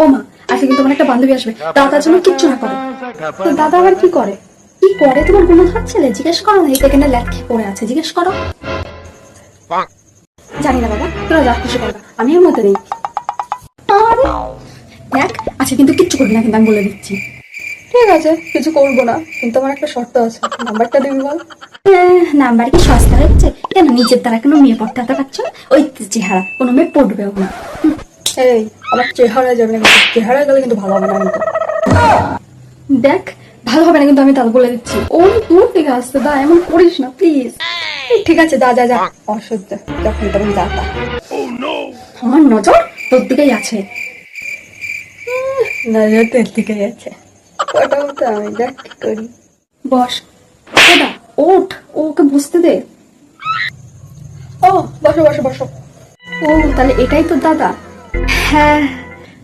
ও মা আজকে কিন্তু একটা বান্ধবী আসবে। দাদার জন্য কিচ্ছু না করে। তো দাদা আবার কি করে? কি করে? তোমার কোনো হাত ছেলে? জিজ্ঞেস করো না, এই ল্যাট খেয়ে পড়ে আছে, জিজ্ঞেস করো। জানি না বাবা, তোরা যা খুশি করবা আমি এর মধ্যে নেই দেখ আচ্ছা কিন্তু কিচ্ছু করবি না, কিন্তু আমি বলে দিচ্ছি। ঠিক আছে, কিছু করব না, কিন্তু আমার একটা শর্ত আছে, নাম্বারটা দিবি বল? নাম্বার কি সস্তা হয়েছে? কেন নিজের দ্বারা কোনো মেয়ে পড়তে হাতে পারছ ওই চেহারা, কোনো মেয়ে পড়বেও না। এই, আমার চেহারা যাবে না কিন্তু। চেহারা গেলে কিন্তু ভালো হবে না কিন্তু। দেখ, ভালো হবে না কিন্তু আমি তাহলে বলে দিচ্ছি। ও দূর থেকে আসতে দা, এমন করিস না প্লিজ ঠিক আছে যা যা যা, অসহ্য, যখন তখন যা তা আমার নজর তোর দিকেই আছে। নজর তোর দিকেই আছে। ওটাও তো আমি দেখ কি করি। বস ওটা ওঠ, ওকে বুঝতে দে। ও, বসো বসো বসো। ও, তাহলে এটাই তো দাদা। হ্যাঁ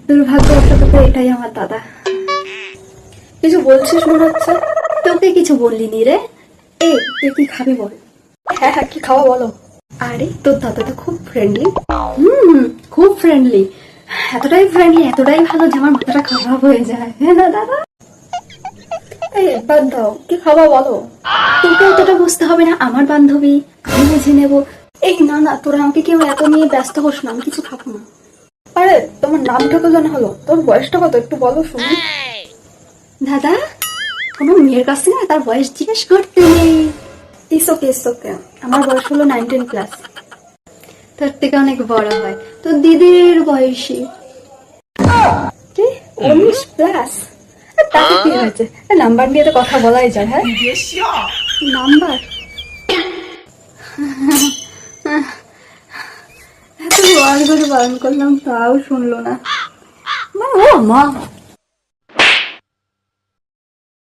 দুর্ভাগ্যবশত এটাই আমার দাদা। কিছু বলছিস মনে হচ্ছে? তোকে কিছু বললিনি রে। এ, তুই কি খাবি বল? হ্যাঁ হ্যাঁ কি খাওয়া বলো। আরে, তোর দাদা তো খুব ফ্রেন্ডলি হুম, খুব ফ্রেন্ডলি এতটাই ফ্রেন্ডলি এতটাই ভালো যে আমার মাথাটা খারাপ হয়ে যায়। হ্যাঁ না, দাদা? এই দাও, কি খাওয়া বলো? তোকে অতটা বুঝতে হবে না, আমার বান্ধবী। আমি বুঝে নেব। এই, না না, তোরা আমাকে কেউ এত নিয়ে ব্যস্ত হোস না, আমি কিছু খাব না। আরে তোমার নামটা তো জানা হলো। তোর বয়সটা কত? একটু বলো শুনি। দাদা কোনো মেয়ের কাছে না তার বয়স জিজ্ঞেস করতে নেই। ইস ওকে ইস ওকে আমার বয়স হলো নাইনটিন প্লাস তার থেকে অনেক বড় হয়। তো দিদির বয়সী। কি? উনিশ প্লাস তাতে কি হয়েছে? নাম্বার নিয়ে তো কথা বলাই যায় হ্যাঁ? নাম্বার বার করে বারণ করলাম তাও শুনলো না। মা ও মা।